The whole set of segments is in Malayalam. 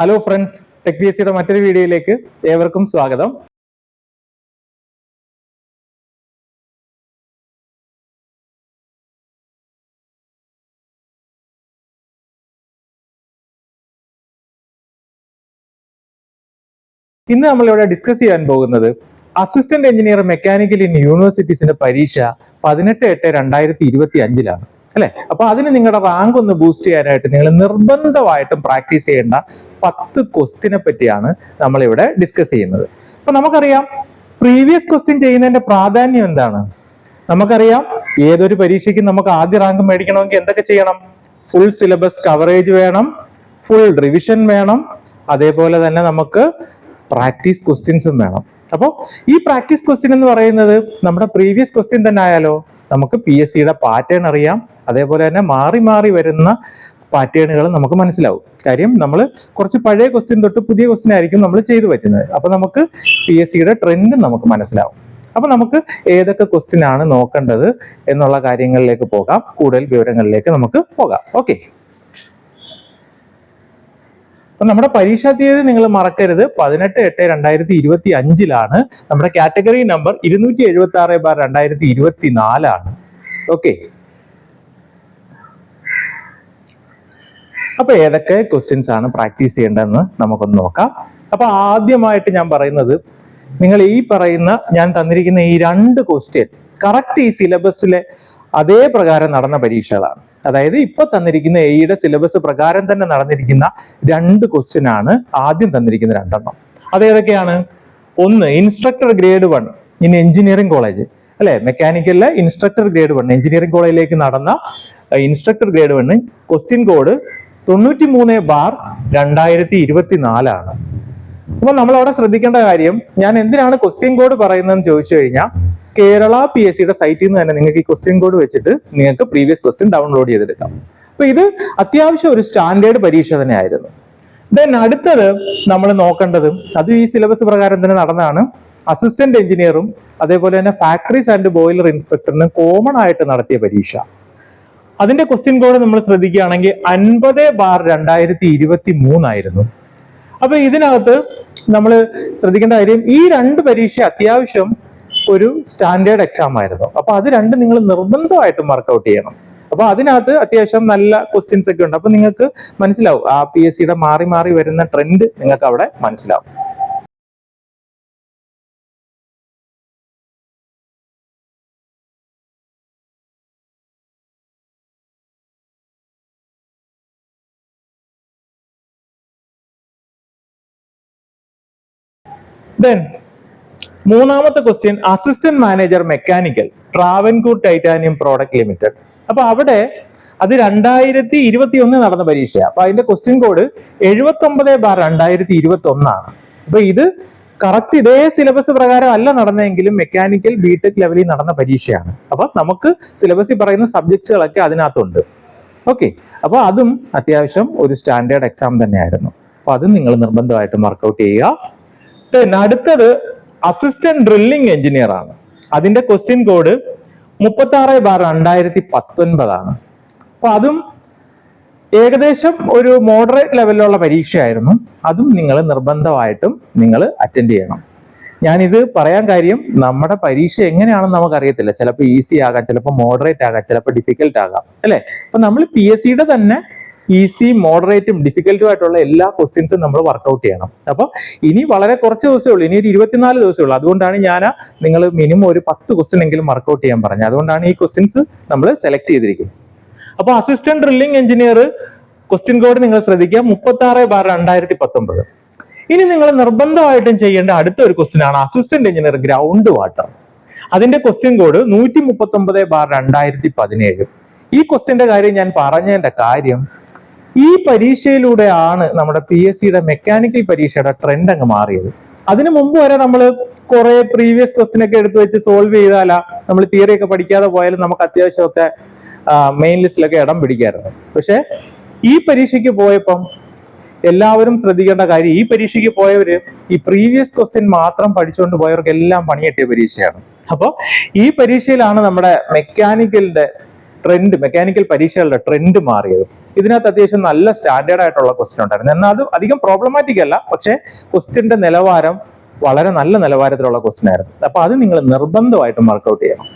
Hello friends tech P S സിയുടെ മറ്റൊരു വീഡിയോയിലേക്ക് ഏവർക്കും സ്വാഗതം. ഇന്ന് നമ്മളിവിടെ ഡിസ്കസ് ചെയ്യാൻ പോകുന്നത് അസിസ്റ്റന്റ് എഞ്ചിനീയർ മെക്കാനിക്കൽ ഇൻ യൂണിവേഴ്സിറ്റീസിന്റെ പരീക്ഷ പതിനെട്ട് എട്ട് രണ്ടായിരത്തി ഇരുപത്തി അഞ്ചിലാണ് അല്ലെ? അപ്പൊ അതിന് നിങ്ങളുടെ റാങ്ക് ഒന്ന് ബൂസ്റ്റ് ചെയ്യാനായിട്ട് നിങ്ങൾ നിർബന്ധമായിട്ടും പ്രാക്ടീസ് ചെയ്യേണ്ട പത്ത് ക്വസ്റ്റിനെ പറ്റിയാണ് നമ്മളിവിടെ ഡിസ്കസ് ചെയ്യുന്നത്. അപ്പൊ നമുക്കറിയാം പ്രീവിയസ് ക്വസ്റ്റ്യൻ ചെയ്യുന്നതിന്റെ പ്രാധാന്യം എന്താണ്? നമുക്കറിയാം ഏതൊരു പരീക്ഷയ്ക്കും നമുക്ക് ആദ്യ റാങ്ക് മേടിക്കണമെങ്കിൽ എന്തൊക്കെ ചെയ്യണം? ഫുൾ സിലബസ് കവറേജ് വേണം ഫുൾ റിവിഷൻ വേണം അതേപോലെ തന്നെ നമുക്ക് പ്രാക്ടീസ് ക്വസ്റ്റ്യൻസും വേണം. അപ്പോൾ ഈ പ്രാക്ടീസ് ക്വസ്റ്റ്യൻ എന്ന് പറയുന്നത് നമ്മുടെ പ്രീവിയസ് ക്വസ്റ്റ്യൻ തന്നെ ആയാലോ? നമുക്ക് പി എസ് സിയുടെ പാറ്റേൺ അറിയാം. അതേപോലെ തന്നെ മാറി മാറി വരുന്ന പാറ്റേണുകൾ നമുക്ക് മനസ്സിലാവും. കാര്യം നമ്മൾ കുറച്ച് പഴയ ക്വസ്റ്റ്യൻ തൊട്ട് പുതിയ ക്വസ്റ്റ്യൻ ആയിരിക്കും നമ്മൾ ചെയ്തു പറ്റുന്നത്. അപ്പോൾ നമുക്ക് പി എസ് സിയുടെ ട്രെൻഡ് നമുക്ക് മനസ്സിലാവും. അപ്പോൾ നമുക്ക് ഏതൊക്കെ ക്വസ്റ്റ്യൻ ആണ് നോക്കേണ്ടത് എന്നുള്ള കാര്യങ്ങളിലേക്ക് പോകാം. കൂടുതൽ വിവരങ്ങളിലേക്ക് നമുക്ക് പോകാം. ഓക്കെ അപ്പൊ നമ്മുടെ പരീക്ഷാ തീയതി നിങ്ങൾ മറക്കരുത്. പതിനെട്ട് എട്ട് രണ്ടായിരത്തി ഇരുപത്തി അഞ്ചിലാണ് നമ്മുടെ കാറ്റഗറി നമ്പർ ഇരുന്നൂറ്റി എഴുപത്തി ആറ് ബാർ രണ്ടായിരത്തി ഇരുപത്തി നാലാണ് ഓക്കെ. അപ്പൊ ഏതൊക്കെ ക്വസ്റ്റ്യൻസ് ആണ് പ്രാക്ടീസ് ചെയ്യേണ്ടതെന്ന് നമുക്കൊന്ന് നോക്കാം. അപ്പൊ ആദ്യമായിട്ട് ഞാൻ പറയുന്നത് നിങ്ങൾ ഈ പറയുന്ന ഞാൻ തന്നിരിക്കുന്ന ഈ രണ്ട് ക്വസ്റ്റ്യൻ കറക്റ്റ് ഈ സിലബസിലെ അതേ പ്രകാരം നടന്ന പരീക്ഷകളാണ്. അതായത് ഇപ്പൊ തന്നിരിക്കുന്ന എയുടെ സിലബസ് പ്രകാരം തന്നെ നടന്നിരിക്കുന്ന രണ്ട് ക്വസ്റ്റ്യൻ ആണ് ആദ്യം തന്നിരിക്കുന്ന രണ്ടെണ്ണം. അതേതൊക്കെയാണ് ഒന്ന് instructor grade one in engineering college അല്ലെ? മെക്കാനിക്കലിലെ ഇൻസ്ട്രക്ടർ ഗ്രേഡ് വൺ എഞ്ചിനീയറിംഗ് കോളേജിലേക്ക് നടന്ന instructor grade one question code തൊണ്ണൂറ്റി മൂന്ന് ബാർ രണ്ടായിരത്തി ഇരുപത്തി നാലാണ് അപ്പൊ നമ്മൾ അവിടെ ശ്രദ്ധിക്കേണ്ട കാര്യം ഞാൻ എന്തിനാണ് ക്വസ്റ്റ്യൻ കോഡ് പറയുന്നതെന്ന് ചോദിച്ചു കഴിഞ്ഞാൽ കേരള പി എസ് സിയുടെ സൈറ്റിൽ നിന്ന് തന്നെ നിങ്ങൾക്ക് ഈ ക്വസ്റ്റ്യൻ കോഡ് വെച്ചിട്ട് നിങ്ങൾക്ക് പ്രീവിയസ് ക്വസ്റ്റ്യൻ ഡൗൺലോഡ് ചെയ്തെടുക്കാം. അപ്പൊ ഇത് അത്യാവശ്യം ഒരു സ്റ്റാൻഡേർഡ് പരീക്ഷ തന്നെയായിരുന്നു. ദെൻ അടുത്തത് നമ്മൾ നോക്കേണ്ടത് അത് ഈ സിലബസ് പ്രകാരം തന്നെ നടന്നതാണ്. അസിസ്റ്റന്റ് എഞ്ചിനീയറും അതേപോലെ തന്നെ ഫാക്ടറീസ് ആൻഡ് ബോയിലർ ഇൻസ്പെക്ടറിന് കോമൺ ആയിട്ട് നടത്തിയ പരീക്ഷ. അതിന്റെ ക്വസ്റ്റ്യൻ കോഡ് നമ്മൾ ശ്രദ്ധിക്കുകയാണെങ്കിൽ അൻപത് ബാർ രണ്ടായിരത്തി ഇരുപത്തി മൂന്നായിരുന്നു അപ്പൊ ഇതിനകത്ത് നമ്മൾ ശ്രദ്ധിക്കേണ്ട കാര്യം ഈ രണ്ട് പരീക്ഷ അത്യാവശ്യം ഒരു സ്റ്റാൻഡേർഡ് എക്സാം ആയിരുന്നു. അപ്പൊ അത് രണ്ടും നിങ്ങൾ നിർബന്ധമായിട്ടും വർക്കൗട്ട് ചെയ്യണം. അപ്പൊ അതിനകത്ത് അത്യാവശ്യം നല്ല ക്വസ്റ്റ്യൻസ് ഒക്കെ ഉണ്ട്. അപ്പൊ നിങ്ങൾക്ക് മനസ്സിലാവും. ആ പി എസ് സിയുടെ മാറി മാറി വരുന്ന ട്രെൻഡ് നിങ്ങൾക്ക് അവിടെ മനസ്സിലാവും. ദെൻ മൂന്നാമത്തെ question assistant manager mechanical Travancore titanium product limited അപ്പൊ അവിടെ അത് രണ്ടായിരത്തി ഇരുപത്തി ഒന്ന് നടന്ന പരീക്ഷയാണ് അപ്പൊ അതിന്റെ ക്വസ്റ്റ്യൻ കോഡ് എഴുപത്തി ഒമ്പത് ബാർ രണ്ടായിരത്തി ഇരുപത്തി ഒന്നാണ് അപ്പൊ ഇത് കറക്റ്റ് ഇതേ സിലബസ് പ്രകാരം അല്ല നടന്നെങ്കിലും മെക്കാനിക്കൽ ബിടെക് ലെവലിൽ നടന്ന പരീക്ഷയാണ്. അപ്പൊ നമുക്ക് സിലബസിൽ പറയുന്ന സബ്ജക്ട്സുകളൊക്കെ അതിനകത്തുണ്ട്. ഓക്കെ അപ്പൊ അതും അത്യാവശ്യം ഒരു സ്റ്റാൻഡേർഡ് എക്സാം തന്നെയായിരുന്നു. അപ്പൊ അതും നിങ്ങൾ നിർബന്ധമായിട്ടും വർക്കൗട്ട് ചെയ്യുക. അടുത്തത് അസിസ്റ്റന്റ് ഡ്രില്ലിംഗ് എഞ്ചിനീയർ ആണ്. അതിന്റെ ക്വസ്റ്റ്യൻ കോഡ് മുപ്പത്തി ആറ് ബാർ രണ്ടായിരത്തി പത്തൊൻപതാണ് അപ്പൊ അതും ഏകദേശം ഒരു മോഡറേറ്റ് ലെവലിലുള്ള പരീക്ഷയായിരുന്നു. അതും നിങ്ങൾ നിർബന്ധമായിട്ടും നിങ്ങൾ അറ്റൻഡ് ചെയ്യണം. ഞാനിത് പറയാൻ കാര്യം നമ്മുടെ പരീക്ഷ എങ്ങനെയാണെന്ന് നമുക്കറിയത്തില്ല. ചിലപ്പോൾ ഈസി ആകാം ചിലപ്പോൾ മോഡറേറ്റ് ആകാം ചിലപ്പോൾ ഡിഫിക്കൽട്ട് ആകാം. അല്ലേ? അപ്പൊ നമ്മൾ പി എസ് സിയുടെ തന്നെ ഈസി മോഡറേറ്റും ഡിഫിക്കൽട്ടും ആയിട്ടുള്ള എല്ലാ ക്വസ്റ്റ്യൻസും നമ്മൾ വർക്കൗട്ട് ചെയ്യണം. അപ്പോൾ ഇനി വളരെ കുറച്ച് ദിവസമേ ഉള്ളൂ. ഇനി ഒരു ഇരുപത്തിനാല് ദിവസമേ ഉള്ളൂ. അതുകൊണ്ടാണ് ഞാൻ നിങ്ങൾ മിനിമം ഒരു പത്ത് ക്വസ്റ്റ്യൻ എങ്കിലും വർക്കൗട്ട് ചെയ്യാൻ പറഞ്ഞത്. അതുകൊണ്ടാണ് ഈ ക്വസ്റ്റ്യൻസ് നമ്മൾ സെലക്ട് ചെയ്തിരിക്കുന്നത്. അപ്പോൾ assistant drilling engineer question code നിങ്ങൾ ശ്രദ്ധിക്കുക. മുപ്പത്തി ആറ് ബാർ രണ്ടായിരത്തി പത്തൊമ്പത് ഇനി നിങ്ങൾ നിർബന്ധമായിട്ടും ചെയ്യേണ്ട അടുത്ത ഒരു ക്വസ്റ്റ്യൻ ആണ് അസിസ്റ്റന്റ് എഞ്ചിനീയർ ഗ്രൗണ്ട് വാട്ടർ. അതിന്റെ ക്വസ്റ്റ്യൻ കോഡ് നൂറ്റി മുപ്പത്തി ഒമ്പത് ബാർ രണ്ടായിരത്തി പതിനേഴ് ഈ ക്വസ്റ്റ്യന്റെ കാര്യം ഞാൻ പറഞ്ഞതിന്റെ കാര്യം ഈ പരീക്ഷയിലൂടെയാണ് നമ്മുടെ പി എസ് സിയുടെ മെക്കാനിക്കൽ പരീക്ഷയുടെ ട്രെൻഡ് അങ്ങ് മാറിയത്. അതിനു മുമ്പ് വരെ നമ്മൾ കുറെ പ്രീവിയസ് ക്വസ്റ്റ്യൻ ഒക്കെ എടുത്തു വെച്ച് സോൾവ് ചെയ്താലാ നമ്മൾ തിയറി ഒക്കെ പഠിക്കാതെ പോയാലും നമുക്ക് അത്യാവശ്യമൊക്കെ മെയിൻ ലിസ്റ്റിലൊക്കെ ഇടം പിടിക്കാറുണ്ട് പക്ഷെ ഈ പരീക്ഷയ്ക്ക് പോയപ്പം എല്ലാവരും ശ്രദ്ധിക്കേണ്ട കാര്യം ഈ പരീക്ഷയ്ക്ക് പോയവര് ഈ പ്രീവിയസ് ക്വസ്റ്റ്യൻ മാത്രം പഠിച്ചുകൊണ്ട് പോയവർക്ക് എല്ലാം പണിയെട്ടിയ പരീക്ഷയാണ്. അപ്പോൾ ഈ പരീക്ഷയിലാണ് നമ്മുടെ മെക്കാനിക്കലിന്റെ ട്രെൻഡ് മെക്കാനിക്കൽ പരീക്ഷകളുടെ ട്രെൻഡ് മാറിയത്. ഇതിനകത്ത് അത്യാവശ്യം നല്ല സ്റ്റാൻഡേർഡ് ആയിട്ടുള്ള ക്വസ്റ്റ്യൻ ഉണ്ടായിരുന്നു. എന്നാൽ അത് അധികം പ്രോബ്ലമാറ്റിക് അല്ല. പക്ഷേ ക്വസ്റ്റ്യന്റെ നിലവാരം വളരെ നല്ല നിലവാരത്തിലുള്ള ക്വസ്റ്റ്യൻ ആയിരുന്നു. അപ്പൊ അത് നിങ്ങൾ നിർബന്ധമായിട്ടും വർക്കൗട്ട് ചെയ്യണം.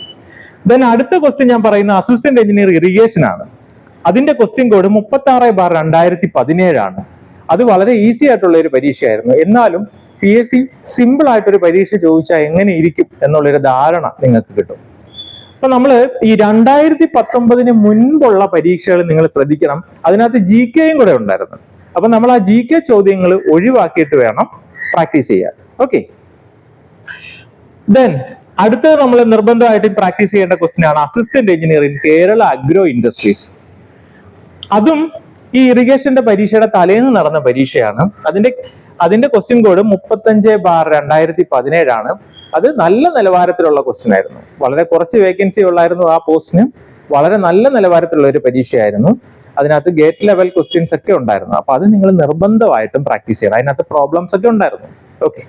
ദെൻ അടുത്ത ക്വസ്റ്റ്യൻ ഞാൻ പറയുന്ന അസിസ്റ്റന്റ് എഞ്ചിനീയർ ഇറിഗേഷൻ ആണ്. അതിന്റെ ക്വസ്റ്റ്യൻ കോഡ് മുപ്പത്തി ആറ് ബാർ രണ്ടായിരത്തി പതിനേഴാണ് അത് വളരെ ഈസി ആയിട്ടുള്ള ഒരു പരീക്ഷയായിരുന്നു. എന്നാലും പി എസ് സി സിമ്പിൾ ആയിട്ടൊരു പരീക്ഷ ചോദിച്ചാൽ എങ്ങനെ ഇരിക്കും എന്നുള്ളൊരു ധാരണ നിങ്ങൾക്ക് കിട്ടും. അപ്പൊ നമ്മൾ ഈ രണ്ടായിരത്തി പത്തൊമ്പതിന് മുൻപുള്ള പരീക്ഷകൾ നിങ്ങൾ ശ്രദ്ധിക്കണം. അതിനകത്ത് ജി കെയും കൂടെ ഉണ്ടായിരുന്നു. അപ്പൊ നമ്മൾ ആ ജി കെ ചോദ്യങ്ങൾ ഒഴിവാക്കിയിട്ട് വേണം പ്രാക്ടീസ് ചെയ്യാൻ. ഓക്കെ ദെൻ അടുത്തത് നമ്മൾ നിർബന്ധമായിട്ട് പ്രാക്ടീസ് ചെയ്യേണ്ട ക്വസ്റ്റ്യൻ ആണ് assistant engineer in Kerala agro industries അതും ഈ ഇറിഗേഷന്റെ പരീക്ഷയുടെ തലേന്ന് നടന്ന പരീക്ഷയാണ്. അതിന്റെ അതിന്റെ ക്വസ്റ്റ്യൻ കോഡ് മുപ്പത്തഞ്ച് ബാർ രണ്ടായിരത്തി പതിനേഴാണ് അത് നല്ല നിലവാരത്തിലുള്ള ക്വസ്റ്റ്യൻ ആയിരുന്നു. വളരെ കുറച്ച് വേക്കൻസി ഉള്ളായിരുന്നു ആ പോസ്റ്റിന് വളരെ നല്ല നിലവാരത്തിലുള്ള ഒരു പരീക്ഷയായിരുന്നു. അതിനകത്ത് ഗേറ്റ് ലെവൽ ക്വസ്റ്റ്യൻസ് ഒക്കെ ഉണ്ടായിരുന്നു. അപ്പൊ അത് നിങ്ങൾ നിർബന്ധമായിട്ടും പ്രാക്ടീസ് ചെയ്യണം. അതിനകത്ത് പ്രോബ്ലംസ് ഒക്കെ ഉണ്ടായിരുന്നു. ഓക്കെ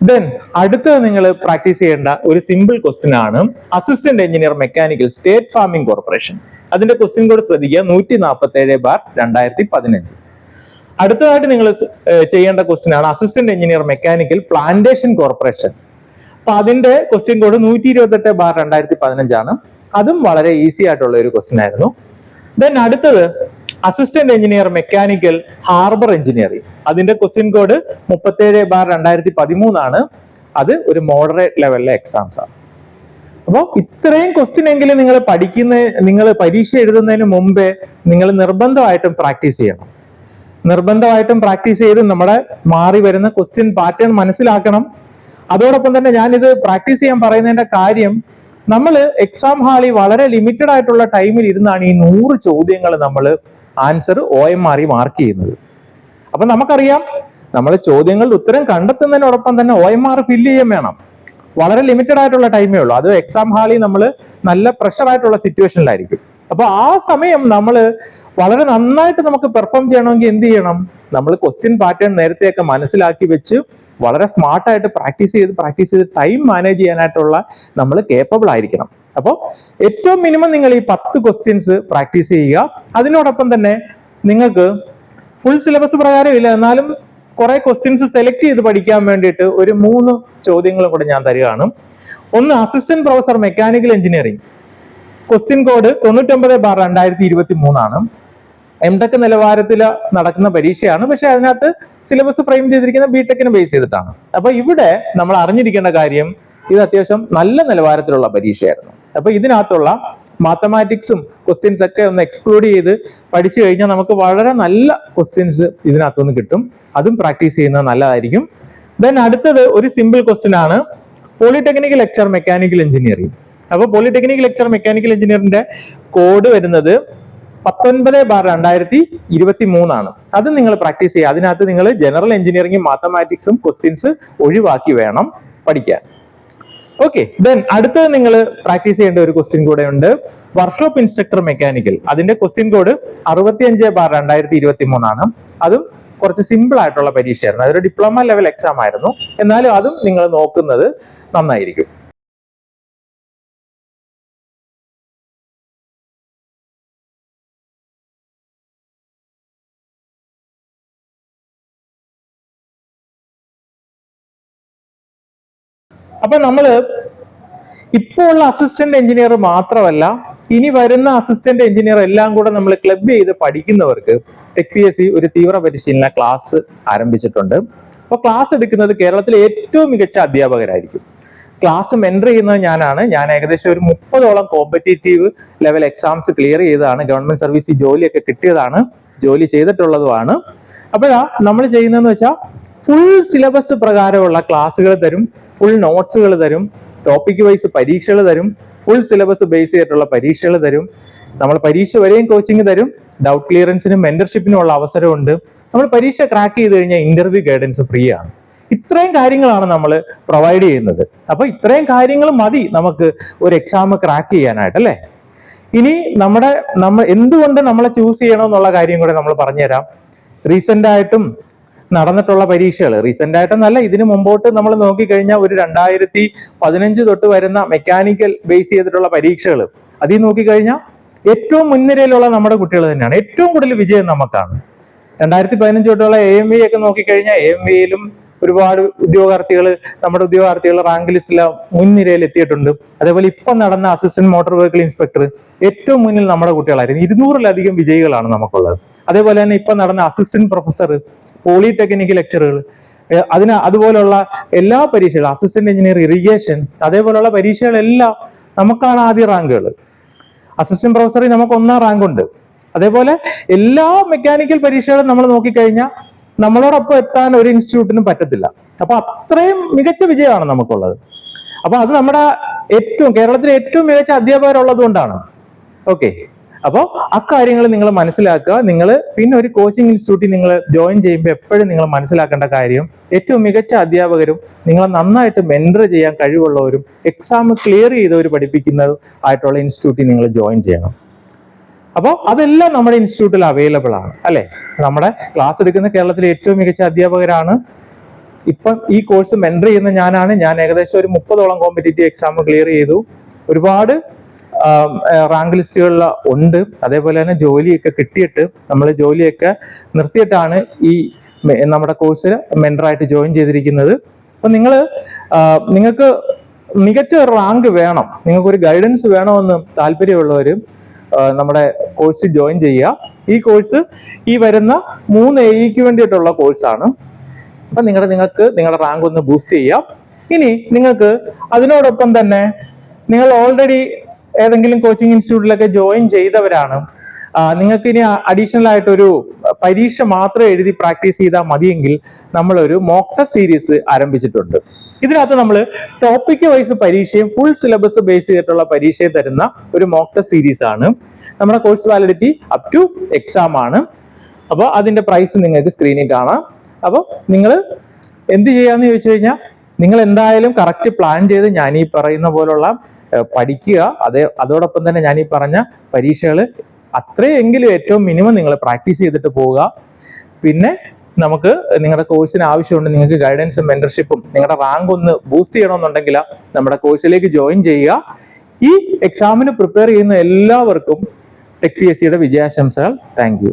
ദെൻ അടുത്തത് നിങ്ങൾ പ്രാക്ടീസ് ചെയ്യേണ്ട ഒരു സിമ്പിൾ ക്വസ്റ്റ്യൻ ആണ് assistant engineer mechanical state farming corporation അതിന്റെ ക്വസ്റ്റ്യൻ കൂടെ ശ്രദ്ധിക്കുക നൂറ്റി നാൽപ്പത്തി ഏഴ് ബാർ രണ്ടായിരത്തി പതിനഞ്ച് അടുത്തതായിട്ട് നിങ്ങൾ ചെയ്യേണ്ട ക്വസ്റ്റ്യൻ ആണ് assistant engineer mechanical plantation corporation അപ്പൊ അതിന്റെ ക്വസ്റ്റ്യൻ കോഡ് നൂറ്റി ഇരുപത്തെട്ട് ബാർ രണ്ടായിരത്തി പതിനഞ്ചാണ് അതും വളരെ ഈസി ആയിട്ടുള്ള ഒരു ക്വസ്റ്റ്യൻ ആയിരുന്നു. ദെൻ അടുത്തത് assistant engineer mechanical harbour engineering അതിന്റെ ക്വസ്റ്റ്യൻ കോഡ് മുപ്പത്തേഴ് ബാർ രണ്ടായിരത്തി പതിമൂന്നാണ് അത് ഒരു മോഡറേറ്റ് ലെവലിലെ എക്സാംസ് ആണ്. അപ്പോൾ ഇത്രയും ക്വസ്റ്റ്യൻ എങ്കിലും നിങ്ങൾ പഠിക്കുന്ന നിങ്ങൾ പരീക്ഷ എഴുതുന്നതിന് മുമ്പേ നിങ്ങൾ നിർബന്ധമായിട്ടും പ്രാക്ടീസ് ചെയ്യണം. നിർബന്ധമായിട്ടും പ്രാക്ടീസ് ചെയ്ത് നമ്മുടെ മാറി വരുന്ന ക്വസ്റ്റ്യൻ പാറ്റേൺ മനസ്സിലാക്കണം. അതോടൊപ്പം തന്നെ ഞാനിത് പ്രാക്ടീസ് ചെയ്യാൻ പറയുന്നതിന്റെ കാര്യം നമ്മൾ എക്സാം ഹാളിൽ വളരെ ലിമിറ്റഡ് ആയിട്ടുള്ള ടൈമിൽ ഇരുന്നാണ് ഈ നൂറ് ചോദ്യങ്ങൾ നമ്മൾ answer O M R mark ചെയ്യുന്നത്. അപ്പൊ നമുക്കറിയാം നമ്മൾ ചോദ്യങ്ങളുടെ ഉത്തരം കണ്ടെത്തുന്നതിനോടൊപ്പം തന്നെ ഒ എം ആർ ഫില്ല് ചെയ്യാൻ വേണം. വളരെ ലിമിറ്റഡ് ആയിട്ടുള്ള ടൈമേ ഉള്ളൂ. അത് എക്സാം ഹാളിൽ നമ്മൾ നല്ല പ്രഷർ ആയിട്ടുള്ള സിറ്റുവേഷനിലായിരിക്കും അപ്പൊ ആ സമയം നമ്മൾ വളരെ നന്നായിട്ട് നമുക്ക് പെർഫോം ചെയ്യണമെങ്കിൽ എന്ത് ചെയ്യണം? നമ്മൾ ക്വസ്റ്റ്യൻ പാറ്റേൺ നേരത്തെയൊക്കെ മനസ്സിലാക്കി വെച്ച് വളരെ സ്മാർട്ടായിട്ട് പ്രാക്ടീസ് ചെയ്ത് പ്രാക്ടീസ് ചെയ്ത് ടൈം മാനേജ് ചെയ്യാനായിട്ടുള്ള നമ്മൾ കേപ്പബിൾ ആയിരിക്കണം. അപ്പോൾ ഏറ്റവും മിനിമം നിങ്ങൾ ഈ പത്ത് ക്വസ്റ്റ്യൻസ് പ്രാക്ടീസ് ചെയ്യുക. അതിനോടൊപ്പം തന്നെ നിങ്ങൾക്ക് ഫുൾ സിലബസ് പ്രകാരമില്ല എന്നാലും കുറെ ക്വസ്റ്റ്യൻസ് സെലക്ട് ചെയ്ത് പഠിക്കാൻ വേണ്ടിയിട്ട് ഒരു മൂന്ന് ചോദ്യങ്ങളും കൂടെ ഞാൻ തരികയാണ്. ഒന്ന് assistant professor mechanical engineering question code തൊണ്ണൂറ്റൊമ്പത് ബാർ രണ്ടായിരത്തി ഇരുപത്തി മൂന്നാണ് എം ടെക് നിലവാരത്തിൽ നടക്കുന്ന പരീക്ഷയാണ്. പക്ഷെ അതിനകത്ത് സിലബസ് ഫ്രെയിം ചെയ്തിരിക്കുന്ന ബി ടെക്കിനെ ബേസ് ചെയ്തിട്ടാണ്. അപ്പൊ ഇവിടെ നമ്മൾ അറിഞ്ഞിരിക്കേണ്ട കാര്യം ഇത് അത്യാവശ്യം നല്ല നിലവാരത്തിലുള്ള പരീക്ഷയായിരുന്നു. അപ്പൊ ഇതിനകത്തുള്ള മാത്തമാറ്റിക്സും ക്വസ്റ്റ്യൻസ് ഒക്കെ ഒന്ന് എക്സ്ക്ലൂഡ് ചെയ്ത് പഠിച്ചു കഴിഞ്ഞാൽ നമുക്ക് വളരെ നല്ല ക്വസ്റ്റ്യൻസ് ഇതിനകത്തുനിന്ന് കിട്ടും. അതും പ്രാക്ടീസ് ചെയ്യുന്നത് നല്ലതായിരിക്കും. ദെൻ അടുത്തത് ഒരു സിമ്പിൾ ക്വസ്റ്റ്യൻ ആണ്. പോളിടെക്നിക്കൽ ലെക്ചർ മെക്കാനിക്കൽ എഞ്ചിനീയറിംഗ് അപ്പോൾ പോളിടെക്നിക്കൽ ലെക്ചർ മെക്കാനിക്കൽ എഞ്ചിനീയറിന്റെ കോഡ് വരുന്നത് പത്തൊൻപത് ബാർ രണ്ടായിരത്തി ഇരുപത്തി മൂന്നാണ് അത് നിങ്ങൾ പ്രാക്ടീസ് ചെയ്യുക. അതിനകത്ത് നിങ്ങൾ ജനറൽ എഞ്ചിനീയറിംഗും മാത്തമാറ്റിക്സും ക്വസ്റ്റ്യൻസ് ഒഴിവാക്കി വേണം പഠിക്കാൻ. ഓക്കെ ദെൻ അടുത്തത് നിങ്ങൾ പ്രാക്ടീസ് ചെയ്യേണ്ട ഒരു ക്വസ്റ്റ്യൻ കൂടെ ഉണ്ട്. വർക്ക്ഷോപ്പ് ഇൻസ്ട്രക്ടർ മെക്കാനിക്കൽ അതിന്റെ ക്വസ്റ്റ്യൻ കോഡ് അറുപത്തിയഞ്ച് ബാർ രണ്ടായിരത്തി ഇരുപത്തി മൂന്നാണ് അതും കുറച്ച് സിമ്പിൾ ആയിട്ടുള്ള പരീക്ഷയായിരുന്നു. അതൊരു ഡിപ്ലോമ ലെവൽ എക്സാം ആയിരുന്നു. എന്നാലും അതും നിങ്ങൾ നോക്കുന്നത് നന്നായിരിക്കും. അപ്പൊ നമ്മൾ ഇപ്പോൾ ഉള്ള അസിസ്റ്റന്റ് എഞ്ചിനീയർ മാത്രമല്ല ഇനി വരുന്ന അസിസ്റ്റന്റ് എഞ്ചിനീയർ എല്ലാം കൂടെ നമ്മൾ ക്ലബ് ചെയ്ത് പഠിക്കുന്നവർക്ക് ടെക് പി എസ് സി ഒരു തീവ്ര പരിശീലന ക്ലാസ് ആരംഭിച്ചിട്ടുണ്ട്. അപ്പൊ ക്ലാസ് എടുക്കുന്നത് കേരളത്തിലെ ഏറ്റവും മികച്ച അധ്യാപകരായിരിക്കും. ക്ലാസ് മെന്റർ ചെയ്യുന്നത് ഞാനാണ്. ഞാൻ ഏകദേശം ഒരു മുപ്പതോളം കോമ്പറ്റേറ്റീവ് ലെവൽ എക്സാംസ് ക്ലിയർ ചെയ്തതാണ്. ഗവൺമെന്റ് സർവീസ് ജോലിയൊക്കെ കിട്ടിയതാണ്. ജോലി ചെയ്തിട്ടുള്ളതുമാണ്. അപ്പോഴാ നമ്മൾ ചെയ്യുന്നതെന്ന് വെച്ചാൽ ഫുൾ സിലബസ് പ്രകാരമുള്ള ക്ലാസ്സുകൾ തരും. ഫുൾ നോട്ട്സുകൾ തരും ടോപ്പിക് വൈസ് പരീക്ഷകൾ തരും ഫുൾ സിലബസ് ബേസ് ചെയ്തിട്ടുള്ള പരീക്ഷകൾ തരും. നമ്മൾ പരീക്ഷ വരെയും കോച്ചിങ് തരും. ഡൗട്ട് ക്ലിയറൻസിനും മെന്റർഷിപ്പിനും ഉള്ള അവസരമുണ്ട്. നമ്മൾ പരീക്ഷ ക്രാക്ക് ചെയ്ത് കഴിഞ്ഞാൽ ഇന്റർവ്യൂ ഗൈഡൻസ് ഫ്രീ ആണ്. ഇത്രയും കാര്യങ്ങളാണ് നമ്മൾ പ്രൊവൈഡ് ചെയ്യുന്നത്. അപ്പൊ ഇത്രയും കാര്യങ്ങൾ മതി നമുക്ക് ഒരു എക്സാം ക്രാക്ക് ചെയ്യാനായിട്ട് അല്ലേ? ഇനി നമ്മുടെ നമ്മൾ എന്തുകൊണ്ട് നമ്മളെ ചൂസ് ചെയ്യണം എന്നുള്ള കാര്യം കൂടെ നമ്മൾ പറഞ്ഞുതരാം. റീസെന്റ് ആയിട്ടും നടന്നിട്ടുള്ള പരീക്ഷകൾ. റീസെന്റ് ആയിട്ടെന്നല്ല ഇതിനു മുമ്പോട്ട് നമ്മൾ നോക്കിക്കഴിഞ്ഞാൽ ഒരു രണ്ടായിരത്തി പതിനഞ്ച് തൊട്ട് വരുന്ന മെക്കാനിക്കൽ ബേസ് ചെയ്തിട്ടുള്ള പരീക്ഷകൾ. അതിൽ നോക്കിക്കഴിഞ്ഞാൽ ഏറ്റവും മുൻനിരയിലുള്ള നമ്മുടെ കുട്ടികൾ തന്നെയാണ്. ഏറ്റവും കൂടുതൽ വിജയം നമുക്കാണ്. രണ്ടായിരത്തി പതിനഞ്ച് തൊട്ടുള്ള എ എം വി ഒക്കെ നോക്കിക്കഴിഞ്ഞാൽ എ എം വിയിലും ഒരുപാട് ഉദ്യോഗാർത്ഥികൾ നമ്മുടെ ഉദ്യോഗാർത്ഥികൾ റാങ്ക് ലിസ്റ്റിൽ മുൻനിരയിൽ എത്തിയിട്ടുണ്ട്. അതേപോലെ ഇപ്പം നടന്ന അസിസ്റ്റന്റ് മോട്ടോർ വെഹിക്കിൾ ഇൻസ്പെക്ടർ ഏറ്റവും മുന്നിൽ നമ്മുടെ കുട്ടികളായിരുന്നു. ഇരുന്നൂറിലധികം വിജയികളാണ് നമുക്കുള്ളത്. അതേപോലെ തന്നെ ഇപ്പം നടന്ന അസിസ്റ്റന്റ് പ്രൊഫസർ പോളിടെക്നിക് ലെക്ചറുകൾ അതിന് അതുപോലുള്ള എല്ലാ പരീക്ഷകളും അസിസ്റ്റന്റ് എഞ്ചിനീയർ ഇറിഗേഷൻ അതേപോലുള്ള പരീക്ഷകളെല്ലാം നമുക്കാണ് ആദ്യ റാങ്കുകൾ അസിസ്റ്റന്റ് പ്രൊഫസറിൽ നമുക്ക് ഒന്നാം റാങ്ക് ഉണ്ട്. അതേപോലെ എല്ലാ മെക്കാനിക്കൽ പരീക്ഷകളും നമ്മൾ നോക്കിക്കഴിഞ്ഞാൽ നമ്മളോടൊപ്പം എത്താൻ ഒരു ഇൻസ്റ്റിറ്റ്യൂട്ടിനും പറ്റത്തില്ല. അപ്പൊ അത്രയും മികച്ച വിജയമാണ് നമുക്കുള്ളത്. അപ്പൊ അത് നമ്മുടെ ഏറ്റവും കേരളത്തിലെ ഏറ്റവും മികച്ച അധ്യാപകരുള്ളത് കൊണ്ടാണ് ഓക്കെ അപ്പോൾ അക്കാര്യങ്ങൾ നിങ്ങൾ മനസ്സിലാക്കുക. നിങ്ങൾ പിന്നെ ഒരു കോച്ചിങ് ഇൻസ്റ്റിറ്റ്യൂട്ടിൽ നിങ്ങൾ ജോയിൻ ചെയ്യുമ്പോൾ എപ്പോഴും നിങ്ങൾ മനസ്സിലാക്കേണ്ട കാര്യം ഏറ്റവും മികച്ച അധ്യാപകരും നിങ്ങളെ നന്നായിട്ട് മെന്റർ ചെയ്യാൻ കഴിവുള്ളവരും എക്സാം ക്ലിയർ ചെയ്തവർ പഠിപ്പിക്കുന്ന ആയിട്ടുള്ള ഇൻസ്റ്റിറ്റ്യൂട്ടിൽ നിങ്ങൾ ജോയിൻ ചെയ്യണം. അപ്പോൾ അതെല്ലാം നമ്മുടെ ഇൻസ്റ്റിറ്റ്യൂട്ടിൽ അവൈലബിൾ ആണ് അല്ലെ? നമ്മുടെ ക്ലാസ് എടുക്കുന്ന കേരളത്തിലെ ഏറ്റവും മികച്ച അധ്യാപകരാണ്. ഇപ്പം ഈ കോഴ്സ് മെന്റർ ചെയ്യുന്ന ഞാനാണ്. ഞാൻ ഏകദേശം ഒരു മുപ്പതോളം കോമ്പറ്റേറ്റീവ് എക്സാം ക്ലിയർ ചെയ്തു. ഒരുപാട് റാങ്ക് ലിസ്റ്റുകളിൽ ഉണ്ട്. അതേപോലെ തന്നെ ജോലിയൊക്കെ കിട്ടിയിട്ട് നമ്മൾ ജോലിയൊക്കെ നിർത്തിയിട്ടാണ് ഈ നമ്മുടെ കോഴ്സിൽ മെന്ററായിട്ട് ജോയിൻ ചെയ്തിരിക്കുന്നത്. അപ്പം നിങ്ങൾ നിങ്ങൾക്ക് മികച്ച റാങ്ക് വേണം. നിങ്ങൾക്ക് ഒരു ഗൈഡൻസ് വേണമെന്ന് താല്പര്യമുള്ളവർ നമ്മുടെ കോഴ്സ് ജോയിൻ ചെയ്യുക. ഈ കോഴ്സ് ഈ വരുന്ന മൂന്ന് എയ്ക്ക് വേണ്ടിയിട്ടുള്ള കോഴ്സാണ്. അപ്പം നിങ്ങളുടെ നിങ്ങൾക്ക് നിങ്ങളുടെ റാങ്ക് ഒന്ന് ബൂസ്റ്റ് ചെയ്യാം. ഇനി നിങ്ങൾക്ക് അതിനോടൊപ്പം തന്നെ നിങ്ങൾ ഓൾറെഡി ഏതെങ്കിലും കോച്ചിങ് ഇൻസ്റ്റിറ്റ്യൂട്ടിലൊക്കെ ജോയിൻ ചെയ്തവരാണ്. നിങ്ങൾക്ക് ഇനി അഡീഷണൽ ആയിട്ടൊരു പരീക്ഷ മാത്രം എഴുതി പ്രാക്ടീസ് ചെയ്താൽ മതിയെങ്കിൽ നമ്മളൊരു മോക്ക് ടെസ്റ്റ് സീരീസ് ആരംഭിച്ചിട്ടുണ്ട്. ഇതിനകത്ത് നമ്മൾ ടോപ്പിക് വൈസ് പരീക്ഷയും ഫുൾ സിലബസ് ബേസ് ചെയ്തിട്ടുള്ള പരീക്ഷയും തരുന്ന ഒരു മോക്ക് സീരീസ് ആണ്. നമ്മുടെ course validity up to exam ആണ്. അപ്പോൾ അതിന്റെ പ്രൈസ് നിങ്ങൾക്ക് സ്ക്രീനിൽ കാണാം. അപ്പോൾ നിങ്ങൾ എന്ത് ചെയ്യാന്ന് ചോദിച്ചു കഴിഞ്ഞാൽ നിങ്ങൾ എന്തായാലും കറക്റ്റ് പ്ലാൻ ചെയ്ത് ഞാൻ ഈ പറയുന്ന പോലുള്ള പഠിക്കുക. അതേ അതോടൊപ്പം തന്നെ ഞാൻ ഈ പറഞ്ഞ പരീക്ഷകൾ അത്രയെങ്കിലും ഏറ്റവും മിനിമം നിങ്ങൾ പ്രാക്ടീസ് ചെയ്തിട്ട് പോവുക. പിന്നെ നമുക്ക് നിങ്ങളുടെ കോഴ്സിന് ആവശ്യമുണ്ട് നിങ്ങൾക്ക് ഗൈഡൻസും മെന്റർഷിപ്പും നിങ്ങളുടെ റാങ്ക് ഒന്ന് ബൂസ്റ്റ് ചെയ്യണമെന്നുണ്ടെങ്കിൽ നമ്മുടെ കോഴ്സിലേക്ക് ജോയിൻ ചെയ്യുക. ഈ എക്സാമിന് പ്രിപ്പയർ ചെയ്യുന്ന എല്ലാവർക്കും ടെക് പി എസ് സിയുടെ വിജയാശംസകൾ താങ്ക്